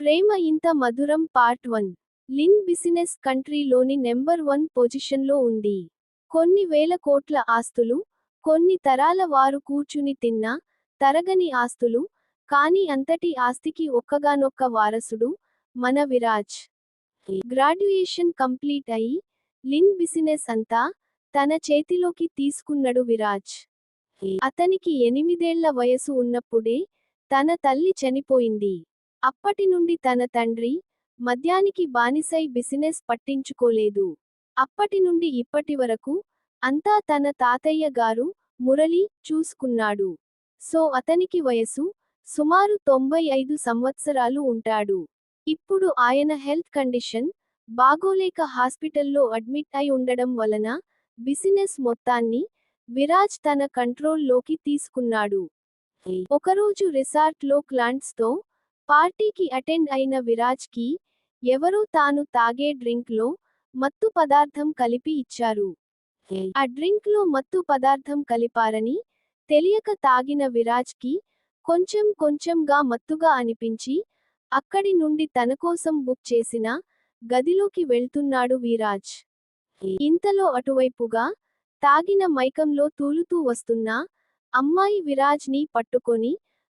ప్రేమ ఇంత మధురం part one. లిన్ బిజినెస్ కంట్రీలోని నెంబర్ వన్ పొజిషన్లో ఉంది. కొన్ని వేల కోట్ల ఆస్తులు కొన్ని తరాల వారు కూర్చుని తిన్న తరగని ఆస్తులు కానీ అంతటి ఆస్తికి ఒక్కగానొక్క వారసుడు మన విరాజ్. గ్రాడ్యుయేషన్ కంప్లీట్ అయి లిన్ బిజినెస్ అంతా తన చేతిలోకి తీసుకున్నడు విరాజ్. అతనికి ఎనిమిదేళ్ళ వయసు ఉన్నప్పుడే తన తల్లి చనిపోయింది. అప్పటి నుండి తన తండ్రి మద్యానికి బానిసై బిజినెస్ పట్టించుకోలేదు. అప్పటి నుండి ఇప్పటి వరకు అంతా తన తాతయ్య గారు మురళి చూసుకున్నాడు. సో అతనికి వయసు సుమారు తొంభై ఐదు సంవత్సరాలు ఉంటాడు. ఇప్పుడు ఆయన హెల్త్ కండిషన్ బాగోలేక హాస్పిటల్లో అడ్మిట్ అయి ఉండడం వలన బిజినెస్ మొత్తాన్ని విరాజ్ తన కంట్రోల్లోకి తీసుకున్నాడు. ఒకరోజు రిసార్ట్లో క్లాంట్స్తో పార్టీకి అటెండ్ అయిన విరాజ్కి ఎవరో తాను తాగే డ్రింక్లో మత్తు పదార్థం కలిపి ఇచ్చారు. ఆ డ్రింక్లో మత్తు పదార్థం కలిపారని తెలియక తాగిన విరాజ్కి కొంచెం కొంచెంగా మత్తుగా అనిపించి అక్కడి నుండి తన కోసం బుక్ చేసిన గదిలోకి వెళ్తున్నాడు విరాజ్. ఇంతలో అటువైపుగా తాగిన మైకంలో తూలుతూ వస్తున్న అమ్మాయి విరాజ్ని పట్టుకొని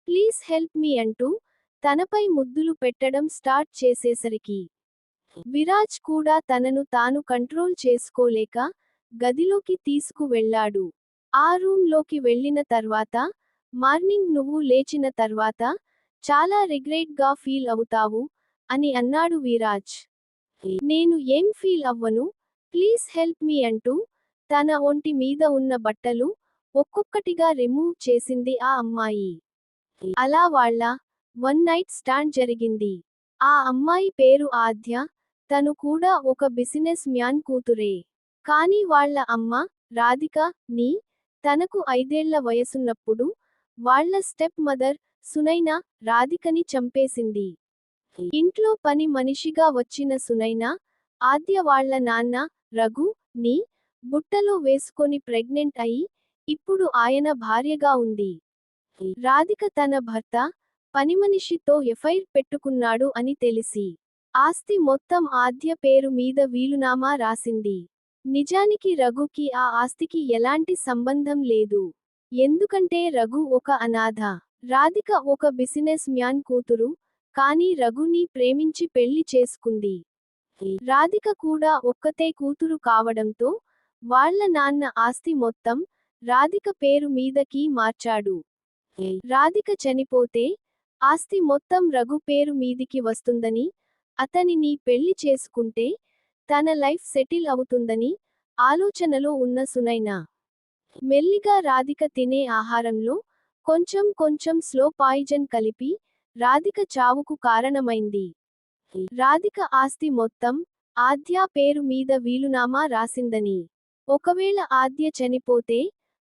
ప్లీజ్ హెల్ప్ మీ అంటూ తనపై ముద్దులు పెట్టడం స్టార్ట్ చేసేసరికి విరాజ్ కూడా తనను తాను కంట్రోల్ చేసుకోలేక గదిలోకి తీసుకు వెళ్ళాడు ఆ రూంలోకి వెళ్ళిన తర్వాత మార్నింగ్ నువ్వు లేచిన తర్వాత చాలా రిగ్రెట్గా ఫీల్ అవుతావు అని అన్నాడు విరాజ్. నేను ఏం ఫీల్ అవ్వను? ప్లీజ్ హెల్ప్ మీ అంటూ తన ఒంటి మీద ఉన్న బట్టలు ఒక్కొక్కటిగా రిమూవ్ చేసింది ఆ అమ్మాయి. అలా వాళ్ళ వన్ నైట్ స్టాండ్ జరిగింది. ఆ అమ్మాయి పేరు ఆద్య తను కూడా ఒక బిజినెస్ మ్యాన్ కూతురే. కానీ వాళ్ళ అమ్మ రాధిక నీ తనకు ఐదేళ్ళ వయసున్నప్పుడు వాళ్ళ స్టెప్ మదర్ సునైన రాధికని చంపేసింది. ఇంట్లో పని మనిషిగా వచ్చిన సునైన ఆద్య వాళ్ళ నాన్న రఘు ని బుట్టలో వేసుకొని ప్రెగ్నెంట్ అయి ఇప్పుడు ఆయన భార్యగా ఉంది. రాధిక తన భర్త పనిమనిషితో ఎఫైర్ పెట్టుకున్నాడు అని తెలిసి ఆస్తి మొత్తం ఆద్య పేరు మీద వీలునామా రాసింది. నిజానికి రఘుకి ఆ ఆస్తికి ఎలాంటి సంబంధం లేదు. ఎందుకంటే రఘు ఒక అనాథ రాధిక ఒక బిజినెస్ మ్యాన్ కూతురు కానీ రఘుని ప్రేమించి పెళ్ళి చేసుకుంది. రాధిక కూడా ఒక్కతే కూతురు కావడంతో వాళ్ళ నాన్న ఆస్తి మొత్తం రాధిక పేరు మీదకి మార్చాడు. రాధిక చనిపోతే ఆస్తి మొత్తం రఘు పేరు మీదికి వస్తుందని అతనిని పెళ్ళి చేసుకుంటే తన లైఫ్ సెటిల్ అవుతుందని ఆలోచనలో ఉన్న సునైనా. మెల్లిగా రాధిక తినే ఆహారంలో కొంచెం కొంచెం స్లో పాయిజన్ కలిపి రాధిక చావుకు కారణమైంది. రాధిక ఆస్తి మొత్తం ఆద్య పేరు మీద వీలునామా రాసిందని. ఒకవేళ ఆద్య చనిపోతే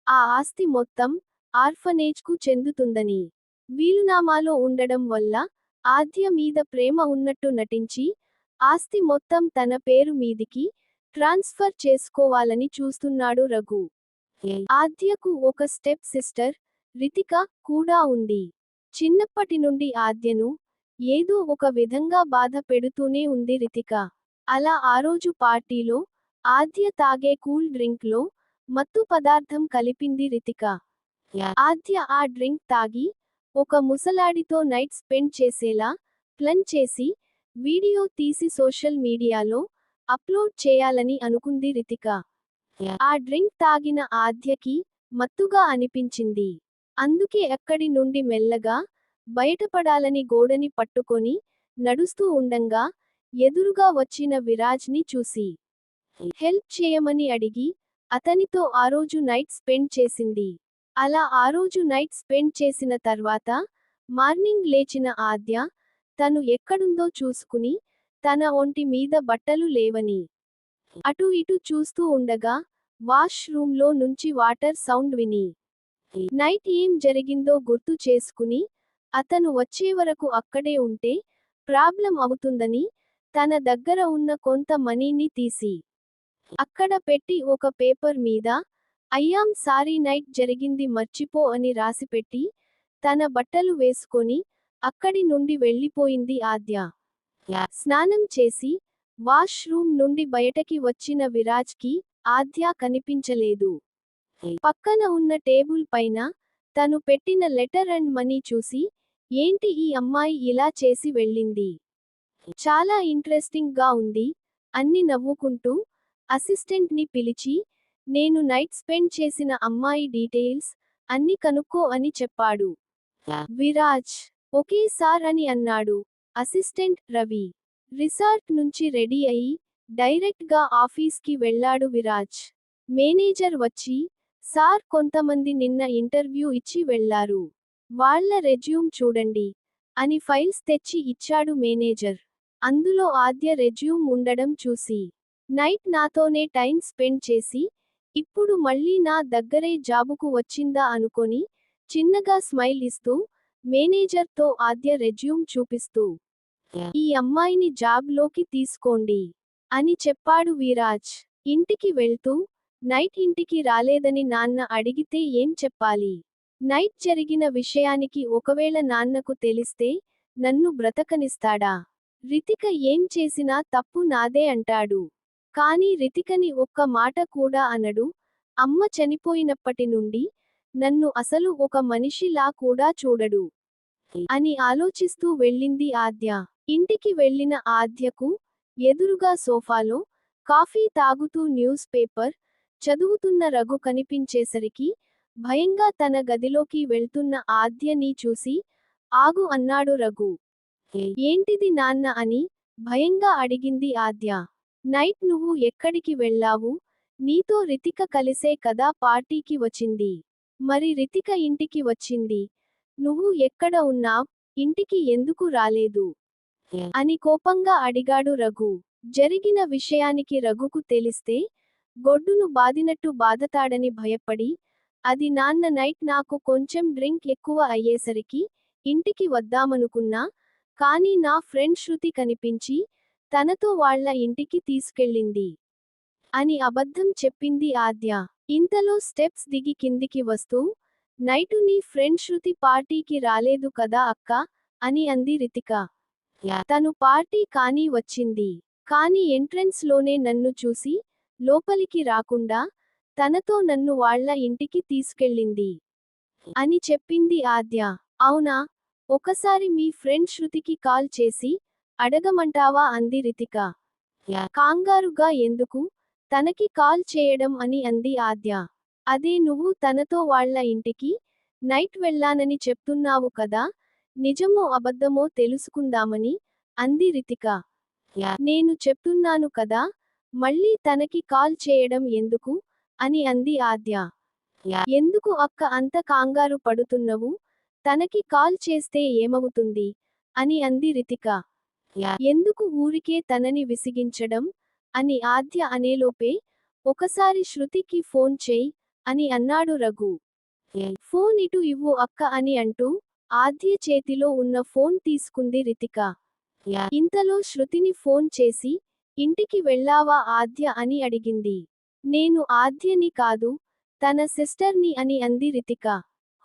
ఆ ఆస్తి మొత్తం ఆర్ఫనేజ్కు చెందుతుందని. వీలునామాలో ఉండడం వల్ల ఆద్య మీద ప్రేమ ఉన్నట్టు నటించి ఆస్తి మొత్తం తన పేరు మీదికి ట్రాన్స్ఫర్ చేసుకోవాలని చూస్తున్నాడు రఘు. ఆద్యకు ఒక స్టెప్ సిస్టర్ రితిక కూడా ఉంది. చిన్నప్పటి నుండి ఆద్యను ఏదో ఒక విధంగా బాధ పెడుతూనే ఉంది రితిక. అలా ఆ రోజు పార్టీలో ఆద్య తాగే కూల్ డ్రింక్లో మత్తు పదార్థం కలిపింది రితిక. ఆద్య ఆ డ్రింక్ తాగి ఒక ముసలాడితో నైట్ స్పెండ్ చేసేలా ప్లాన్ చేసి వీడియో తీసి సోషల్ మీడియాలో అప్లోడ్ చేయాలని అనుకుంది రితిక. ఆ డ్రింక్ తాగిన ఆద్యకి మత్తుగా అనిపించింది. అందుకే అక్కడి నుండి మెల్లగా బయటపడాలని గోడని పట్టుకొని నడుస్తూ ఉండంగా ఎదురుగా వచ్చిన విరాజ్ని చూసి. హెల్ప్ చేయమని అడిగి అతనితో ఆ రోజు నైట్ స్పెండ్ చేసింది. అలా ఆ రోజు నైట్ స్పెండ్ చేసిన తర్వాత మార్నింగ్ లేచిన ఆద్య తను ఎక్కడుందో చూసుకుని తన ఒంటి మీద బట్టలు లేవని. అటు ఇటు చూస్తూ ఉండగా వాష్ రూమ్లో నుంచి వాటర్ సౌండ్ విని. నైట్ ఏం జరిగిందో గుర్తు చేసుకుని అతను వచ్చే వరకు అక్కడే ఉంటే ప్రాబ్లం అవుతుందని తన దగ్గర ఉన్న కొంత మనీని తీసి. అక్కడ పెట్టి ఒక పేపర్ మీద అయ్యాం సారీ నైట్ జరిగింది మర్చిపో అని రాసిపెట్టి తన బట్టలు వేసుకొని అక్కడి నుండి వెళ్ళిపోయింది ఆద్య. స్నానం చేసి వాష్ రూమ్ నుండి బయటకి వచ్చిన విరాజ్కి ఆద్య కనిపించలేదు. పక్కన ఉన్న టేబుల్ పైన తను పెట్టిన లెటర్ అండ్ మనీ చూసి ఏంటి ఈ అమ్మాయి ఇలా చేసి వెళ్ళింది? చాలా ఇంట్రెస్టింగ్గా ఉంది అన్ని నవ్వుకుంటూ అసిస్టెంట్ని పిలిచి నేను నైట్ స్పెండ్ చేసిన అమ్మాయి డీటెయిల్స్ అన్ని కనుక్కో అని చెప్పాడు. విరాజ్ ఓకే సార్ అని అన్నాడు. అసిస్టెంట్ రవి రిసార్ట్ నుంచి రెడీ అయి డైరెక్ట్గా ఆఫీస్కి వెళ్ళాడు విరాజ్. మేనేజర్ వచ్చి సార్ కొంతమంది నిన్న ఇంటర్వ్యూ ఇచ్చి వెళ్ళారు వాళ్ళ రెజ్యూమ్ చూడండి అని ఫైల్స్ తెచ్చి ఇచ్చాడు మేనేజర్. అందులో ఆద్య రెజ్యూమ్ ఉండడం చూసి నైట్ నాతోనే టైం స్పెండ్ చేసి ఇప్పుడు మళ్ళీ నా దగ్గరే జాబుకు వచ్చిందా అనుకొని చిన్నగా స్మైల్ ఇస్తూ మేనేజర్తో ఆద్య రెజ్యూమ్ చూపిస్తూ ఈ అమ్మాయిని జాబ్లోకి తీసుకోండి అని చెప్పాడు వీరాజ్. ఇంటికి వెళ్తూ నైట్ ఇంటికి రాలేదని నాన్న అడిగితే ఏం చెప్పాలి? నైట్ జరిగిన విషయానికి ఒకవేళ నాన్నకు తెలిస్తే నన్ను బ్రతకనిస్తాడా? రితిక ఏం చేసినా తప్పు నాదే అంటాడు. కాని రితికని ఒక్క మాట కూడా అనడు. అమ్మ చనిపోయినప్పటి నుండి నన్ను అసలు ఒక మనిషిలా కూడా చూడడు అని ఆలోచిస్తూ వెళ్ళింది ఆద్య. ఇంటికి వెళ్ళిన ఆద్యకు ఎదురుగా సోఫాలో కాఫీ తాగుతూ న్యూస్ పేపర్ చదువుతున్న రఘు కనిపించేసరికి భయంగా తన గదిలోకి వెళ్తున్న ఆద్యని చూసి ఆగు అన్నాడు రఘు. ఏంటిది నాన్న అని భయంగా అడిగింది ఆద్య. నైట్ నువ్వు ఎక్కడికి వెళ్ళావు? నీతో రితిక కలిసే కదా పార్టీకి వచ్చింది. మరి రితిక ఇంటికి వచ్చింది. నువ్వు ఎక్కడ ఉన్నావ్ ఇంటికి ఎందుకు రాలేదు? అని కోపంగా అడిగాడు రఘు. జరిగిన విషయానికి రఘుకు తెలిస్తే గొడ్డును బాదినట్టు బాధతాడని భయపడి అది నాన్న నైట్ నాకు కొంచెం డ్రింక్ ఎక్కువ అయ్యేసరికి ఇంటికి వద్దామనుకున్నా కానీ నా ఫ్రెండ్ శృతి కనిపించి తనతో వాళ్ళ ఇంటికి తీసుకెళ్ళింది అని అబద్ధం చెప్పింది ఆద్య. ఇంతలో స్టెప్స్ దిగి కిందికి వస్తూ నైటు నీ ఫ్రెండ్ శృతి పార్టీకి రాలేదు కదా అక్క అని అంది రితిక. తను పార్టీ కానీ వచ్చింది. కాని ఎంట్రెన్స్లోనే నన్ను చూసి లోపలికి రాకుండా తనతో నన్ను వాళ్ళ ఇంటికి తీసుకెళ్ళింది అని చెప్పింది ఆద్య. అవునా? ఒకసారి మీ ఫ్రెండ్ శృతికి కాల్ చేసి అడగమంటావా అంది రితిక. కాంగారుగా ఎందుకు? తనకి కాల్ చేయడం అని అంది ఆద్య. అదే నువ్వు తనతో వాళ్ళ ఇంటికి నైట్ వెళ్ళానని చెప్తున్నావు కదా నిజమో అబద్ధమో తెలుసుకుందామని అంది రితిక. నేను చెప్తున్నాను కదా మళ్ళీ తనకి కాల్ చేయడం ఎందుకు అని అంది ఆద్య. ఎందుకు అక్క అంత కాంగారు పడుతున్నవు? తనకి కాల్ చేస్తే ఏమవుతుంది అని అంది రితిక. ఎందుకు ఊరికే తనని విసిగించడం? అని ఆద్య అనేలోపే ఒకసారి శృతికి ఫోన్ చేయి అని అన్నాడు రఘు. ఫోన్ ఇటు ఇవ్వు అక్క అని అంటూ ఆద్య చేతిలో ఉన్న ఫోన్ తీసుకుంది రితిక. ఇంతలో శృతిని ఫోన్ చేసి ఇంటికి వెళ్ళావా ఆద్య అని అడిగింది. నేను ఆద్యని కాదు తన సిస్టర్ని అని అంది రితిక.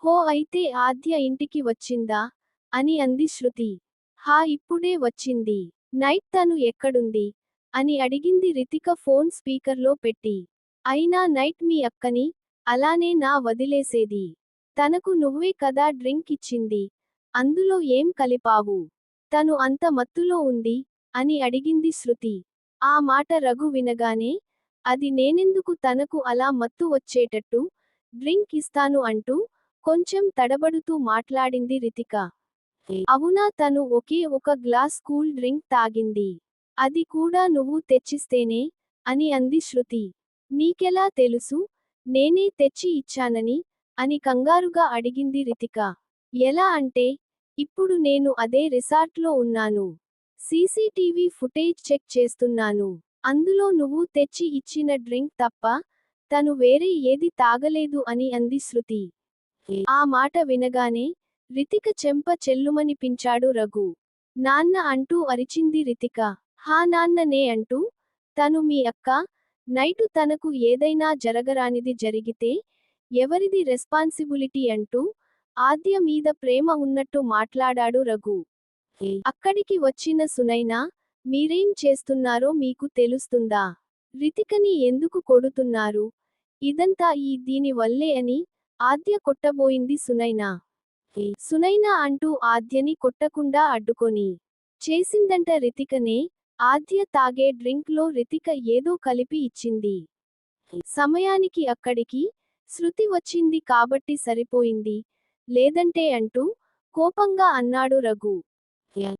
హో అయితే ఆద్య ఇంటికి వచ్చిందా? అని అంది శృతి. హా ఇప్పుడే వచ్చింది. నైట్ తను ఎక్కడుంది? అని అడిగింది రితిక ఫోన్ స్పీకర్లో పెట్టి. అయినా నైట్ మీ అక్కని అలానే నా వదిలేసేది. తనకు నువ్వే కదా డ్రింక్ ఇచ్చింది. అందులో ఏం కలిపావు? తను అంత మత్తులో ఉంది? అని అడిగింది శృతి. ఆ మాట రఘు వినగానే అది నేనెందుకు తనకు అలా మత్తు వచ్చేటట్టు? డ్రింక్ ఇస్తాను అంటూ కొంచెం తడబడుతూ మాట్లాడింది రితిక. అవునా? తను ఒకే ఒక గ్లాస్ కూల్ డ్రింక్ తాగింది. అది కూడా నువ్వు తెచ్చిస్తేనే? అని అంది శృతి. నీకెలా తెలుసు? నేనే తెచ్చి ఇచ్చానని? అని కంగారుగా అడిగింది రితిక. ఎలా అంటే? ఇప్పుడు నేను అదే రిసార్ట్లో ఉన్నాను. సీసీటీవీ ఫుటేజ్ చెక్ చేస్తున్నాను. అందులో నువ్వు తెచ్చి ఇచ్చిన డ్రింక్ తప్ప తను వేరే ఏది తాగలేదు అని అంది శృతి. ఆ మాట వినగానే రితిక చెంప చెల్లుమనిపించాడు రఘు. నాన్న అంటూ అరిచింది రితిక. హా నాన్ననే అంటూ తను మీ అక్క నైటు తనకు ఏదైనా జరగరానిది జరిగితే ఎవరిది రెస్పాన్సిబిలిటీ అంటూ ఆద్య మీద ప్రేమ ఉన్నట్టు మాట్లాడాడు రఘు. అక్కడికి వచ్చిన సునైనా మీరేం చేస్తున్నారో మీకు తెలుస్తుందా? రితికని ఎందుకు కొడుతున్నారు? ఇదంతా ఈ దీని వల్లే అని ఆద్య కొట్టబోయింది సునైనా. సునైనా అంటూ ఆద్యని కొట్టకుండా అడ్డుకొని చేసిందంట రితికనే ఆద్య తాగే డ్రింక్లో రితిక ఏదో కలిపి ఇచ్చింది. సమయానికి అక్కడికి శృతి వచ్చింది కాబట్టి సరిపోయింది. లేదంటే అంటూ కోపంగా అన్నాడు రఘు.